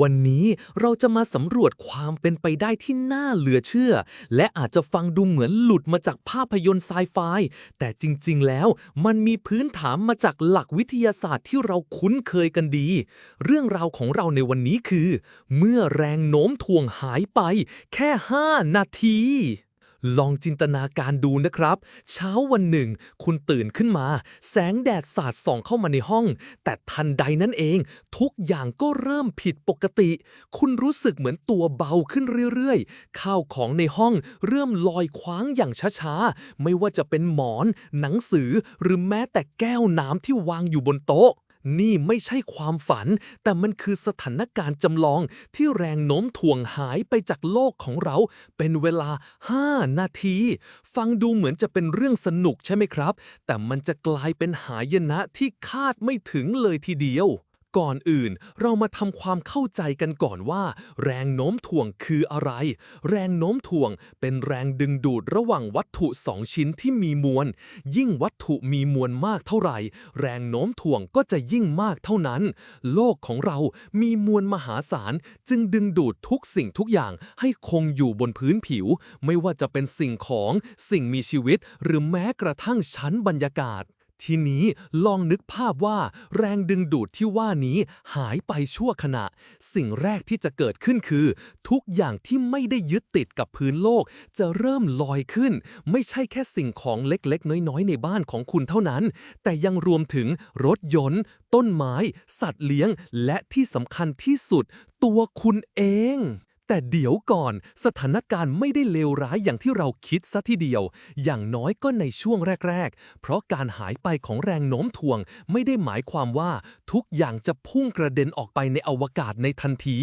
วันนี้เราจะมาสำรวจความเป็นไปได้ที่น่าเหลือเชื่อ และอาจจะฟังดูเหมือนหลุดมาจากภาพยนตร์ไซไฟแต่จริงๆ แล้วมันมีพื้นฐานมาจากหลักวิทยาศาสตร์ที่เราคุ้นเคยกันดี เรื่องราวของเราในวันนี้คือ เมื่อแรงโน้มถ่วงหายไปแค่ 5 นาที ลองจินตนาการดูนะครับ เช้าวันหนึ่ง คุณตื่นขึ้นมา แสงแดดสาดส่องเข้ามาในห้อง แต่ทันใดนั้นเอง ทุกอย่างก็เริ่มผิดปกติ คุณรู้สึกเหมือนตัวเบาขึ้นเรื่อยๆ ข้าวของในห้องเริ่มลอยคว้างอย่างช้าๆ ไม่ว่าจะเป็นหมอน หนังสือ หรือแม้แต่แก้วน้ำที่วางอยู่บนโต๊ะ นี่ไม่ใช่ความฝัน แต่มันคือสถานการณ์จำลองที่แรงโน้มถ่วงหายไปจากโลกของเรา เป็นเวลา 5 นาที ฟังดูเหมือนจะเป็นเรื่องสนุกใช่ไหมครับ แต่มันจะกลายเป็นหายนะที่คาดไม่ถึงเลยทีเดียว ก่อนอื่น เรามาทำความเข้าใจกันก่อนว่า แรงโน้มถ่วงคืออะไร แรงโน้มถ่วงเป็นแรงดึงดูดระหว่างวัตถุสองชิ้นที่มีมวล ยิ่งวัตถุมีมวลมากเท่าไหร่ แรงโน้มถ่วงก็จะยิ่งมากเท่านั้น โลกของเรามีมวลมหาศาลจึงดึงดูดทุกสิ่งทุกอย่างให้คงอยู่บนพื้นผิว ไม่ว่าจะเป็นสิ่งของ สิ่งมีชีวิต หรือแม้กระทั่งชั้นบรรยากาศ ทีนี้ลองนึกภาพว่า แรงดึงดูดที่ว่านี้หายไปชั่วขณะ สิ่งแรกที่จะเกิดขึ้นคือ ทุกอย่างที่ไม่ได้ยึดติดกับพื้นโลก จะเริ่มลอยขึ้น ไม่ใช่แค่สิ่งของเล็กๆ น้อยๆ ในบ้านของคุณเท่านั้น แต่ยังรวมถึงรถยนต์ ต้นไม้ สัตว์เลี้ยง และที่สำคัญที่สุด ตัวคุณเอง แต่เดี๋ยวก่อน สถานการณ์ไม่ได้เลวร้ายอย่างที่เราคิดซะทีเดียว อย่างน้อยก็ในช่วงแรก ๆ เพราะการหายไปของแรงโน้มถ่วง ไม่ได้หมายความว่าทุกอย่างจะพุ่งกระเด็นออกไปในอวกาศในทันที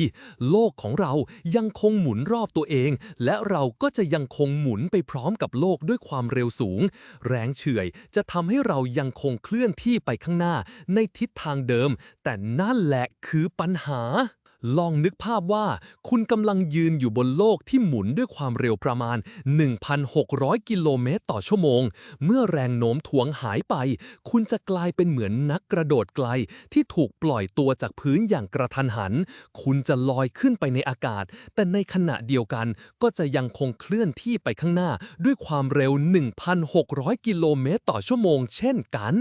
โลกของเรายังคงหมุนรอบตัวเอง และเราก็จะยังคงหมุนไปพร้อมกับโลกด้วยความเร็วสูง แรงเฉื่อยจะทำให้เรายังคงเคลื่อนที่ไปข้างหน้า ในทิศทางเดิม แต่นั่นแหละคือปัญหา ลองนึกภาพว่าคุณกำลังยืนอยู่บนโลกที่หมุนด้วยความเร็วประมาณ 1,600 กิโลเมตรต่อชั่วโมง เมื่อแรงโน้มถ่วงหายไป คุณจะกลายเป็นเหมือนนักกระโดดไกล ที่ถูกปล่อยตัวจากพื้นอย่างกระทันหัน คุณจะลอยขึ้นไปในอากาศ แต่ในขณะเดียวกันก็จะยังคงเคลื่อนที่ไปข้างหน้าด้วยความเร็ว 1,600 กิโลเมตรต่อชั่วโมง เช่นกัน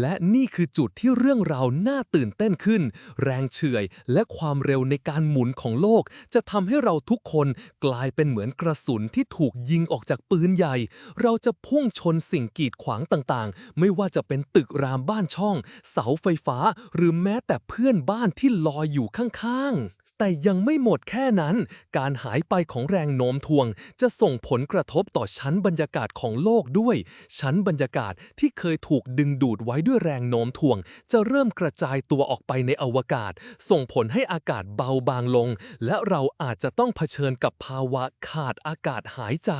และนี่คือจุดที่เรื่องราวน่าตื่นเต้นขึ้น แรงเฉื่อย และความเร็วในการหมุนของโลก จะทำให้เราทุกคนกลายเป็นเหมือนกระสุนที่ถูกยิงออกจากปืนใหญ่ เราจะพุ่งชนสิ่งกีดขวางต่างๆ ไม่ว่าจะเป็นตึกรามบ้านช่อง เสาไฟฟ้า หรือแม้แต่เพื่อนบ้านที่ลอยอยู่ข้างๆ แต่ยังไม่หมดแค่นั้น การหายไปของแรงโน้มถ่วง จะส่งผลกระทบต่อชั้นบรรยากาศของโลกด้วย ชั้นบรรยากาศที่เคยถูกดึงดูดไว้ด้วยแรงโน้มถ่วง จะเริ่มกระจายตัวออกไปในอวกาศ ส่งผลให้อากาศเบาบางลง และเราอาจจะต้องเผชิญกับภาวะขาดอากาศหายใจ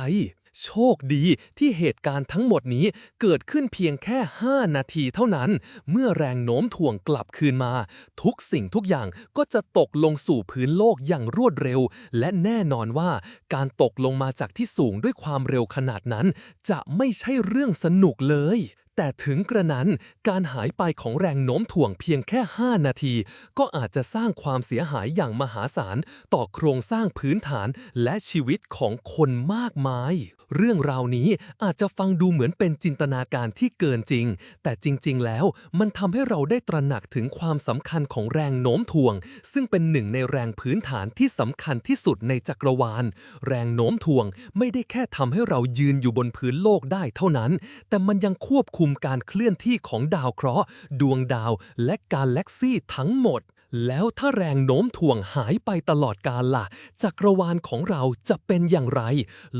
โชคดีที่เหตุการณ์ทั้งหมดนี้เกิดขึ้นเพียงแค่ 5 นาทีเท่านั้น เมื่อแรงโน้มถ่วงกลับคืนมา ทุกสิ่งทุกอย่างก็จะตกลงสู่พื้นโลกอย่างรวดเร็ว และแน่นอนว่าการตกลงมาจากที่สูงด้วยความเร็วขนาดนั้น จะไม่ใช่เรื่องสนุกเลย แต่ถึงกระนั้นการหายไปของแรงโน้มถ่วงเพียงแค่ 5 นาที ก็อาจจะสร้างความเสียหายอย่างมหาศาล ต่อโครงสร้างพื้นฐานและชีวิตของคนมากมาย เรื่องราวนี้อาจจะฟังดูเหมือนเป็นจินตนาการที่เกินจริง แต่จริง ๆ แล้วมันทำให้เราได้ตระหนักถึงความสำคัญของแรงโน้มถ่วง ซึ่งเป็นหนึ่งในแรงพื้นฐานที่สำคัญที่สุดในจักรวาล แรงโน้มถ่วงไม่ได้แค่ทำให้เรายืนอยู่บนพื้นโลกได้เท่านั้น แต่มันยังควบคุมการเคลื่อนที่ของดาวเคราะห์ ดวงดาวและกาแล็กซี่ทั้งหมด แล้วถ้าแรงโน้มถ่วงหายไปตลอดกาลล่ะ จักรวาลของเราจะเป็นอย่างไร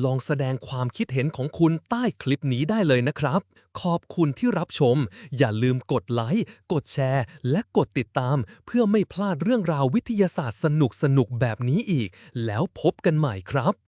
ลองแสดงความคิดเห็นของคุณใต้คลิปนี้ได้เลยนะครับ ขอบคุณที่รับชม อย่าลืมกดไลค์ กดแชร์ และกดติดตาม เพื่อไม่พลาดเรื่องราววิทยาศาสตร์สนุกๆแบบนี้อีก แล้วพบกันใหม่ครับ